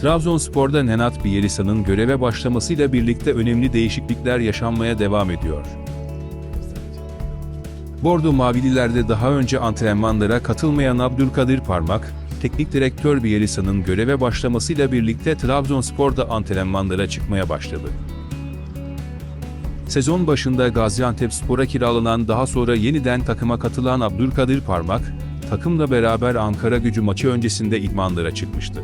Trabzonspor'da Nenat Bielisa'nın göreve başlamasıyla birlikte önemli değişiklikler yaşanmaya devam ediyor. Bordo Mavililerde daha önce antrenmanlara katılmayan Abdülkadir Parmak, teknik direktör Bielisa'nın göreve başlamasıyla birlikte Trabzonspor'da antrenmanlara çıkmaya başladı. Sezon başında Gaziantepspor'a kiralanan daha sonra yeniden takıma katılan Abdülkadir Parmak, takımla beraber Ankara gücü maçı öncesinde idmanlara çıkmıştı.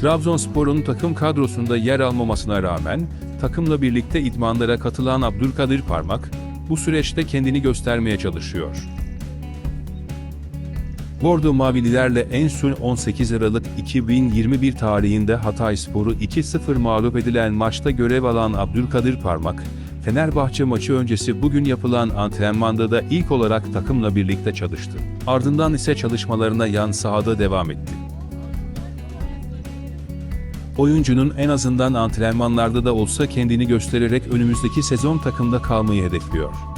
Trabzonspor'un takım kadrosunda yer almamasına rağmen, takımla birlikte idmanlara katılan Abdülkadir Parmak, bu süreçte kendini göstermeye çalışıyor. Bordo Mavililerle en son 18 Aralık 2021 tarihinde Hatayspor'u 2-0 mağlup edilen maçta görev alan Abdülkadir Parmak, Fenerbahçe maçı öncesi bugün yapılan antrenmanda da ilk olarak takımla birlikte çalıştı. Ardından ise çalışmalarına yan sahada devam etti. Oyuncunun en azından antrenmanlarda da olsa kendini göstererek önümüzdeki sezon takımda kalmayı hedefliyor.